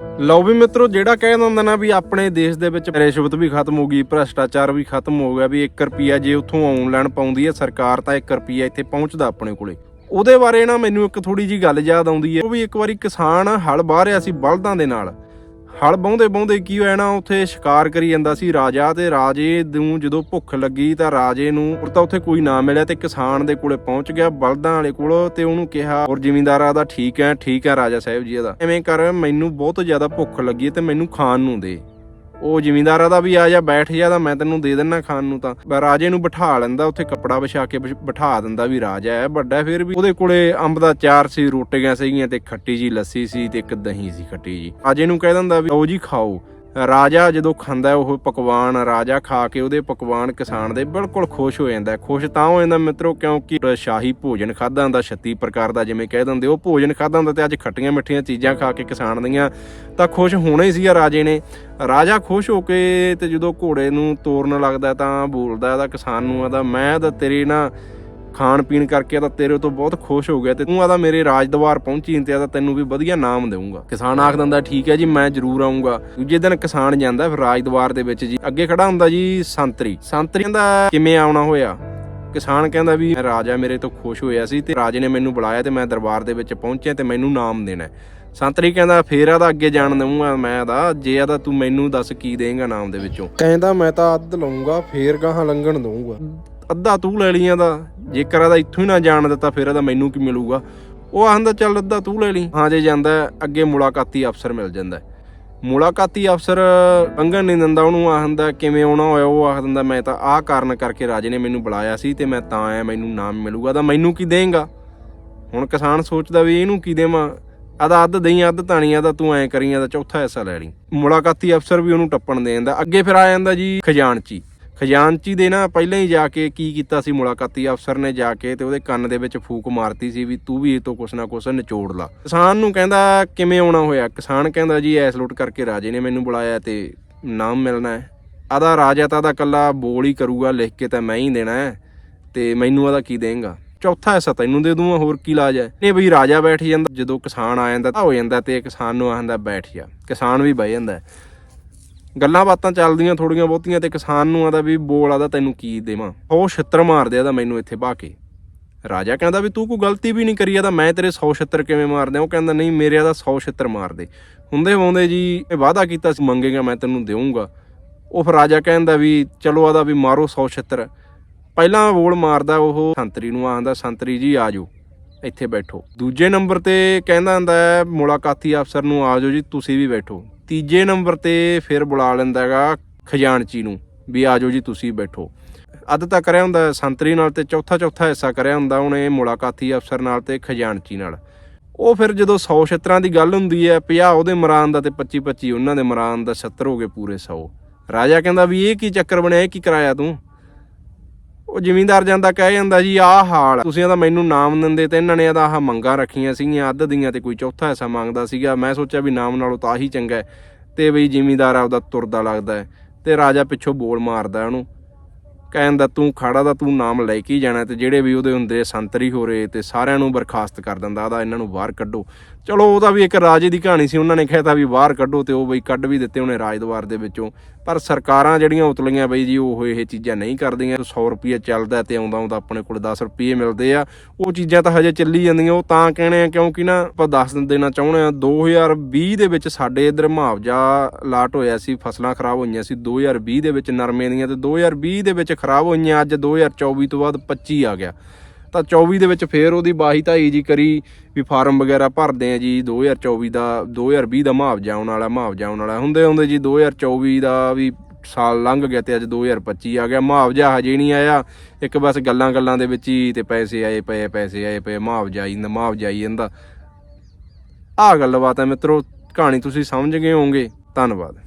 ਲਓ ਵੀ ਮਿੱਤਰੋ, ਜਿਹੜਾ ਕਹਿੰਦਾ ਹੁੰਦਾ ਨਾ ਵੀ ਆਪਣੇ ਦੇਸ਼ ਦੇ ਵਿੱਚ ਰਿਸ਼ਵਤ ਵੀ ਖਤਮ ਹੋ ਗਈ, ਭ੍ਰਸ਼ਟਾਚਾਰ ਵੀ ਖਤਮ ਹੋ ਗਿਆ, ਵੀ 1 ਰੁਪਿਆ ਜੇ ਉੱਥੋਂ ਆਨਲਾਈਨ ਪਾਉਂਦੀ ਹੈ, ਸਰਕਾਰ ਤਾਂ 1 ਰੁਪਿਆ ਇੱਥੇ ਪਹੁੰਚਦਾ ਆਪਣੇ ਕੋਲੇ। ਉਹਦੇ ਬਾਰੇ ਨਾ ਮੈਨੂੰ ਇੱਕ ਥੋੜੀ ਜੀ ਗੱਲ ਯਾਦ ਆਉਂਦੀ ਹੈ। ਉਹ ਵੀ ਇੱਕ ਵਾਰੀ ਕਿਸਾਨ ਹਲ ਬਾਹ ਰਿਹਾ ਸੀ ਬਲਦਾਂ ਦੇ ਨਾਲ। ਹਲ ਬਾਉਂਦੇ ਬਾਉਂਦੇ ਕੀ ਹੋਇਆ ਨਾ, ਉੱਥੇ ਸ਼ਿਕਾਰ ਕਰੀ ਜਾਂਦਾ ਸੀ ਰਾਜਾ ਤੇ ਰਾਜੇ ਨੂੰ ਜਦੋਂ ਭੁੱਖ ਲੱਗੀ ਤਾਂ ਰਾਜੇ ਨੂੰ ਉਹ ਤਾਂ ਉੱਥੇ ਕੋਈ ਨਾ ਮਿਲਿਆ ਤੇ ਕਿਸਾਨ ਦੇ ਕੋਲੇ ਪਹੁੰਚ ਗਿਆ ਬਲਦਾਂ ਵਾਲੇ ਕੋਲ ਤੇ ਉਹਨੂੰ ਕਿਹਾ, ਔਰ ਜ਼ਿਮੀਂਦਾਰਾਂ ਦਾ ਠੀਕ ਹੈ ਠੀਕ ਹੈ ਰਾਜਾ ਸਾਹਿਬ ਜੀ ਦਾ ਐਵੇਂ ਕਰ, ਮੈਨੂੰ ਬਹੁਤ ਜ਼ਿਆਦਾ ਭੁੱਖ ਲੱਗੀ ਤੇ ਮੈਨੂੰ ਖਾਣ ਨੂੰ ਦੇ। ਉਹ ਜ਼ਿਮੀਂਦਾਰਾਂ ਦਾ ਵੀ ਆ ਜਾ, ਬੈਠ ਜਾ ਤਾਂ ਮੈਂ ਤੈਨੂੰ ਦੇ ਦਿੰਨਾ ਖਾਣ ਨੂੰ ਤਾਂ। ਰਾਜੇ ਨੂੰ ਬਿਠਾ ਲੈਂਦਾ, ਉੱਥੇ ਕੱਪੜਾ ਵਿਛਾ ਕੇ ਬਿਠਾ ਦਿੰਦਾ ਵੀ ਰਾਜਾ ਹੈ, ਵੱਡਾ ਫਿਰ ਵੀ। ਉਹਦੇ ਕੋਲੇ ਅੰਬ ਦਾ ਚਾਰ ਸੀ, ਰੋਟੀਆਂ ਸੀਗੀਆਂ ਤੇ ਖੱਟੀ ਜੀ ਲੱਸੀ ਸੀ ਤੇ ਇੱਕ ਦਹੀਂ ਸੀ ਖੱਟੀ ਜੀ ਰਾਜੇ ਨੂੰ ਕਹਿ ਦਿੰਦਾ ਵੀ ਉਹ ਜੀ, ਖਾਓ। ਰਾਜਾ ਜਦੋਂ ਖਾਂਦਾ ਉਹ ਪਕਵਾਨ ਰਾਜਾ ਖਾ ਕੇ ਉਹਦੇ ਪਕਵਾਨ ਕਿਸਾਨ ਦੇ ਬਿਲਕੁਲ ਖੁਸ਼ ਹੋ ਜਾਂਦਾ ਖੁਸ਼ ਤਾਂ ਹੋ ਜਾਂਦਾ ਮਿੱਤਰੋ ਕਿਉਂਕਿ ਸ਼ਾਹੀ ਭੋਜਨ ਖਾਦਾ ਹੁੰਦਾ 36 ਪ੍ਰਕਾਰ ਦਾ ਜਿਵੇਂ ਕਹਿ ਦਿੰਦੇ, ਉਹ ਭੋਜਨ ਖਾਦਾ ਹੁੰਦਾ ਤੇ ਅੱਜ ਖੱਟੀਆਂ ਮਿੱਠੀਆਂ ਚੀਜ਼ਾਂ ਖਾ ਕੇ ਕਿਸਾਨ ਦੀਆਂ ਤਾਂ ਖੁਸ਼ ਹੋਣਾ ਹੀ ਸੀਗਾ ਰਾਜੇ ਨੇ। ਰਾਜਾ ਖੁਸ਼ ਹੋ ਕੇ ਤੇ ਜਦੋਂ ਘੋੜੇ ਨੂੰ ਤੋਰਨ ਲੱਗਦਾ ਤਾਂ ਬੋਲਦਾ ਇਹਦਾ ਕਿਸਾਨ ਨੂੰ ਆਦਾ ਮੈਂ ਤਾਂ ਤੇਰੇ ਨਾ ਖਾਣ ਪੀਣ ਕਰਕੇ ਤਾਂ ਤੇਰੇ ਤੋਂ ਬਹੁਤ ਖੁਸ਼ ਹੋ ਗਿਆ ਤੇ ਤੂੰ ਆਦਾ ਮੇਰੇ ਰਾਜਦਵਾਰ ਪਹੁੰਚੀ ਤੇ ਆਦਾ ਤੈਨੂੰ ਵੀ ਵਧੀਆ ਨਾਮ ਦੇਵਾਂਗਾ ਕਿਸਾਨ ਆਖ ਦਿੰਦਾ, ਠੀਕ ਹੈ ਜੀ, ਮੈਂ ਜ਼ਰੂਰ ਆਉਂਗਾ ਦੂਜੇ ਦਿਨ ਕਿਸਾਨ ਜਾਂਦਾ ਫਿਰ ਰਾਜਦਵਾਰ ਦੇ ਵਿੱਚ ਜੀ। ਅੱਗੇ ਖੜਾ ਹੁੰਦਾ ਜੀ ਸੰਤਰੀ। ਸੰਤਰੀ ਕਹਿੰਦਾ, ਕਿਵੇਂ ਆਉਣਾ ਹੋਇਆ? ਕਿਸਾਨ ਕਹਿੰਦਾ ਵੀ ਰਾਜਾ ਮੇਰੇ ਤੋਂ ਖੁਸ਼ ਹੋਇਆ ਸੀ ਤੇ ਰਾਜੇ ਨੇ ਮੈਨੂੰ ਬੁਲਾਇਆ ਤੇ ਮੈਂ ਦਰਬਾਰ ਦੇ ਵਿੱਚ ਪਹੁੰਚਿਆ ਤੇ ਮੈਨੂੰ ਨਾਮ ਦੇਣਾ ਸੰਤਰੀ ਕਹਿੰਦਾ, ਫੇਰ ਆਦਾ ਅੱਗੇ ਜਾਣ ਦਊਂਗਾ ਮੈਂ ਆਦਾ। ਜੇ ਆਦਾ ਤੂੰ ਮੈਨੂੰ ਦੱਸ ਕੀ ਦੇਂਗਾ ਨਾਮ ਦੇ ਵਿੱਚੋਂ? ਕਹਿੰਦਾ, ਮੈਂ ਤਾਂ ਅੱਧ ਲਊਂਗਾ, ਫੇਰ ਗਾਹਾਂ ਲੰਘਣ ਦਊਂਗਾ। ਅੱਧਾ ਤੂੰ ਲੈ ਲਈਆਂ ਦਾ ਜੇਕਰ ਇਹਦਾ ਇੱਥੋਂ ਹੀ ਨਾ ਜਾਣ ਦਿੱਤਾ, ਫਿਰ ਇਹਦਾ ਮੈਨੂੰ ਕੀ ਮਿਲੂਗਾ? ਉਹ ਆਖਦਾ, ਚੱਲ ਅੱਧਾ ਤੂੰ ਲੈ ਲਈ। ਹਾਂ, ਜੇ ਜਾਂਦਾ, ਅੱਗੇ ਮੁਲਾਕਾਤੀ ਅਫਸਰ ਮਿਲ ਜਾਂਦਾ। ਮੁਲਾਕਾਤੀ ਅਫਸਰ ਲੰਘਣ ਨਹੀਂ ਦਿੰਦਾ, ਉਹਨੂੰ ਆਖਦਾ, ਕਿਵੇਂ ਆਉਣਾ ਹੋਇਆ? ਉਹ ਆਖ ਦਿੰਦਾ, ਮੈਂ ਤਾਂ ਆਹ ਕਾਰਨ ਕਰਕੇ ਰਾਜੇ ਨੇ ਮੈਨੂੰ ਬੁਲਾਇਆ ਸੀ ਤੇ ਮੈਂ ਤਾਂ ਆਇਆ, ਮੈਨੂੰ ਨਾਮ ਮਿਲੂਗਾ। ਤਾਂ ਮੈਨੂੰ ਕੀ ਦੇਂਗਾ? ਹੁਣ ਕਿਸਾਨ ਸੋਚਦਾ ਵੀ ਇਹਨੂੰ ਕੀ ਦੇਵਾਂ? ਆਦਾ ਅੱਧ ਦਈ, ਅੱਧ ਤਾਣੀ ਆਦਾ ਤੂੰ ਐ ਕਰੀਆਂ ਦਾ ਚੌਥਾ ਹਿੱਸਾ ਲੈ ਲਈ। ਮੁਲਾਕਾਤੀ ਅਫਸਰ ਵੀ ਉਹਨੂੰ ਟੱਪਣ ਦੇ ਦਿੰਦਾ। ਅੱਗੇ ਫਿਰ ਆ ਜਾਂਦਾ ਜੀ ਖਜ਼ਾਨਚੀ। ਖਜ਼ਾਨਚੀ ਦੇ ਨਾ ਪਹਿਲਾਂ ਹੀ ਜਾ ਕੇ ਕੀ ਕੀਤਾ ਸੀ ਮੁਲਾਕਾਤੀ ਅਫਸਰ ਨੇ ਜਾ ਕੇ ਤੇ ਉਹਦੇ ਕੰਨ ਦੇ ਵਿੱਚ ਫੂਕ ਮਾਰਤੀ ਸੀ ਵੀ ਤੂੰ ਵੀ ਇਹ ਤੋਂ ਕੁਛ ਨਾ ਕੁਛ ਨਿਚੋੜ ਲਾ। ਕਿਸਾਨ ਨੂੰ ਕਹਿੰਦਾ, ਕਿਵੇਂ ਆਉਣਾ ਹੋਇਆ? ਕਿਸਾਨ ਕਹਿੰਦਾ, ਜੀ, ਐਸ ਲੁੱਟ ਕਰਕੇ ਰਾਜੇ ਨੇ ਮੈਨੂੰ ਬੁਲਾਇਆ ਤੇ ਨਾਮ ਮਿਲਣਾ ਹੈ। ਆਦਾ ਰਾਜਾ ਤਾਂ ਦਾ ਕੱਲਾ ਬੋਲ ਹੀ ਕਰੂਗਾ, ਲਿਖ ਕੇ ਤਾਂ ਮੈਂ ਹੀ ਦੇਣਾ ਹੈ ਤੇ ਮੈਨੂੰ ਆਦਾ ਕੀ ਦੇਂਗਾ? ਚੌਥਾ ਹਿੱਸਾ ਤੈਨੂੰ ਦੇ ਦੂੰਗਾ, ਹੋਰ ਕੀ ਲਾਜ ਹੈ? ਨਹੀਂ ਬਈ, ਰਾਜਾ ਬੈਠ ਜਾਂਦਾ, ਜਦੋਂ ਕਿਸਾਨ ਆ ਜਾਂਦਾ ਤਾਂ ਹੋ ਜਾਂਦਾ ਤੇ ਕਿਸਾਨ ਨੂੰ ਆਖਦਾ, ਬੈਠ ਜਾ ਕਿਸਾਨ ਵੀ ਬਹਿ ਜਾਂਦਾ। ਗੱਲਾਂ ਬਾਤਾਂ ਚੱਲਦੀਆਂ ਥੋੜੀਆਂ ਬਹੁਤੀਆਂ ਤੇ ਕਿਸਾਨ ਨੂੰ ਆਦਾ ਵੀ ਬੋਲ ਆਦਾ ਤੈਨੂੰ ਕੀ ਦੇਵਾਂ। ਉਹ ਛਿੱਤਰ ਮਾਰਦੇ ਆਦਾ ਮੈਨੂੰ ਇੱਥੇ ਬਾ ਕੇ। ਰਾਜਾ ਕਹਿੰਦਾ ਵੀ ਤੂੰ ਕੋਈ ਗਲਤੀ ਵੀ ਨਹੀਂ ਕਰੀ, ਆਦਾ ਮੈਂ ਤੇਰੇ 100 ਛਿੱਤਰ ਕਿਵੇਂ ਮਾਰ ਉਹ ਕਹਿੰਦਾ, ਨਹੀਂ, ਮੇਰੇ ਆਦਾ 100 ਛਿੱਤਰ ਮਾਰਦੇ। ਹੁੰਦੇ ਹੁੰਦੇ ਜੀ, ਇਹ ਵਾਅਦਾ ਕੀਤਾ ਸੀ, ਮੰਗੇਗਾ, ਮੈਂ ਤੈਨੂੰ ਦੇਵਾਂਗਾ ਉਹ ਫਿਰ ਰਾਜਾ ਕਹਿੰਦਾ ਵੀ, ਚਲੋ ਆਦਾ ਵੀ ਮਾਰੋ 100 ਛਿੱਤਰ। ਪਹਿਲਾਂ ਬੋਲ ਮਾਰਦਾ ਉਹ ਸੰਤਰੀ ਨੂੰ, ਆਂਦਾ, ਸੰਤਰੀ ਜੀ ਆਜੋ ਇੱਥੇ ਬੈਠੋ। ਦੂਜੇ ਨੰਬਰ ਤੇ ਕਹਿੰਦਾ ਹੁੰਦਾ ਮੁਲਾਕਾਤੀ ਅਫਸਰ ਨੂੰ ਆਜੋ ਜੀ, ਤੁਸੀਂ ਵੀ ਬੈਠੋ। ਤੀਜੇ ਨੰਬਰ ਤੇ ਫਿਰ ਬੁਲਾ ਲੈਂਦਾ ਹੈਗਾ ਖਜ਼ਾਨਚੀ ਨੂੰ ਵੀ ਆਜੋ ਜੀ, ਤੁਸੀਂ ਬੈਠੋ। ਅੱਧ ਤਾਂ ਕਰਿਆ ਹੁੰਦਾ, ਸੰਤਰੀ ਨਾਲ ਤੇ ਚੌਥਾ ਚੌਥਾ ਹਿੱਸਾ ਕਰਿਆ ਹੁੰਦਾ ਉਹਨੇ ਮੁਲਾਕਾਤੀ ਅਫਸਰ ਨਾਲ ਤੇ ਖਜ਼ਾਨਚੀ ਨਾਲ। ਉਹ ਫਿਰ ਜਦੋਂ 100 ਛਿੱਤਰਾਂ ਦੀ ਗੱਲ ਹੁੰਦੀ ਹੈ 50 ਉਹਦੇ ਮਰਾਨ ਦਾ ਤੇ 25 25 ਉਹਨਾਂ ਦੇ ਮਰਾਨ ਦਾ 70 ਹੋ ਗਏ ਪੂਰੇ 100 ਰਾਜਾ ਕਹਿੰਦਾ ਵੀ ਇਹ ਕੀ ਚੱਕਰ ਬਣਿਆ, ਇਹ ਕੀ ਕਰਾਇਆ ਤੂੰ? ਉਹ ਜ਼ਿਮੀਂਦਾਰ ਜਾਂਦਾ ਕਹਿ ਜਾਂਦਾ ਜੀ, ਆਹ ਹਾਲ ਤੁਸੀਂ ਤਾਂ ਮੈਨੂੰ ਨਾਮ ਦਿੰਦੇ ਤੇ ਇਹਨਾਂ ਨੇ ਇਹਦਾ ਆਹ ਮੰਗਾਂ ਰੱਖੀਆਂ ਸੀਗੀਆਂ, ਅੱਧ ਦੀਆਂ ਤੇ ਕੋਈ ਚੌਥਾ ਹਿੱਸਾ ਮੰਗਦਾ ਸੀਗਾ। ਮੈਂ ਸੋਚਿਆ ਵੀ ਨਾਮ ਨਾਲੋਂ ਤਾਂ ਹੀ ਚੰਗਾ ਹੈ। ਤੇ ਬਈ ਜ਼ਿਮੀਂਦਾਰ ਆਪਦਾ ਤੁਰਦਾ ਲੱਗਦਾ ਹੈ ਤੇ ਰਾਜਾ ਪਿੱਛੋਂ ਬੋਲ ਮਾਰਦਾ ਉਹਨੂੰ, ਕਹਿੰਦਾ, ਤੂੰ ਖੜਾ ਦਾ ਤੂੰ ਨਾਮ ਲੈ ਕੇ ਜਾਣਾ ਤੇ ਜਿਹੜੇ ਵੀ ਉਹਦੇ ਹੁੰਦੇ ਸੰਤਰੀ ਹੋ ਰਹੇ ਤੇ ਸਾਰਿਆਂ ਨੂੰ ਬਰਖਾਸਤ ਕਰ ਦਿੰਦਾ ਆਦਾ ਇਹਨਾਂ ਨੂੰ ਬਾਹਰ ਕੱਢੋ। ਚਲੋ ਉਹਦਾ ਵੀ ਇੱਕ ਰਾਜੇ ਦੀ ਕਹਾਣੀ ਸੀ, ਉਹਨਾਂ ਨੇ ਕਹਿਤਾ ਵੀ ਬਾਹਰ ਕੱਢੋ ਤੇ ਉਹ ਬਈ ਕੱਢ ਵੀ ਦਿੱਤੇ ਉਹਨੇ ਰਾਜਦਵਾਰ ਦੇ ਵਿੱਚੋਂ। ਪਰ ਸਰਕਾਰਾਂ ਜਿਹੜੀਆਂ ਉਤਲੀਆਂ ਬਈ ਜੀ, ਉਹ ਇਹ ਚੀਜ਼ਾਂ ਨਹੀਂ ਕਰਦੀਆਂ। 100 ਰੁਪਏ ਚੱਲਦਾ ਤੇ ਆਉਂਦਾ ਆਉਂਦਾ ਆਪਣੇ ਕੋਲ 10 ਰੁਪਏ ਮਿਲਦੇ ਆ। ਉਹ ਚੀਜ਼ਾਂ ਤਾਂ ਹਜੇ ਚੱਲੀ ਜਾਂਦੀਆਂ, ਉਹ ਤਾਂ ਕਹਿਣੇ ਆ ਕਿਉਂਕਿ ਨਾ ਆਪਾਂ ਦੱਸ ਦੇਣਾ ਚਾਹੁੰਦੇ ਆ। 2020 ਦੇ ਵਿੱਚ ਸਾਡੇ ਇਧਰ ਮੁਆਵਜ਼ਾ ਲਾਟ ਹੋਇਆ ਸੀ, ਫਸਲਾਂ ਖਰਾਬ ਹੋਈਆਂ ਸੀ। 2020 ਦੇ ਵਿੱਚ ਨਰਮੇ ਦੀਆਂ ਤੇ 2020 ਦੇ ਵਿੱਚ ਖਰਾਬ ਹੋਈਆਂ, ਅੱਜ 2024 ਤੋਂ ਬਾਅਦ 25 ਆ ਗਿਆ। ਤਾਂ 24 ਦੇ ਵਿੱਚ ਫੇਰ ਉਹਦੀ ਬਾਹੀ ਧਾਈ ਜੀ ਕਰੀ ਵੀ ਫਾਰਮ ਵਗੈਰਾ ਭਰਦੇ ਆ ਜੀ 2024 ਦਾ 2020 ਦਾ ਮੁਆਵਜ਼ਾ ਆਉਣ ਵਾਲਾ, ਮੁਆਵਜ਼ਾ ਆਉਣ ਵਾਲਾ। ਹੁੰਦੇ ਹੁੰਦੇ ਜੀ 2024 ਦਾ ਵੀ ਸਾਲ ਲੰਘ ਗਿਆ ਤੇ ਅੱਜ 2025 ਆ ਗਿਆ। ਮੁਆਵਜ਼ਾ ਹਜੇ ਨਹੀਂ ਆਇਆ। ਇੱਕ ਬਸ ਗੱਲਾਂ ਗੱਲਾਂ ਦੇ ਵਿੱਚ ਹੀ ਤੇ ਪੈਸੇ ਆਏ ਪਏ, ਪੈਸੇ ਆਏ ਪਏ, ਮੁਆਵਜ਼ਾ ਹੀ ਮੁਆਵਜ਼ਾ ਹੀ ਜਾਂਦਾ। ਆਹ ਗੱਲਬਾਤ ਹੈ ਮਿੱਤਰੋ, ਕਹਾਣੀ ਤੁਸੀਂ ਸਮਝ ਗਏ ਹੋਵੋਗੇ। ਧੰਨਵਾਦ।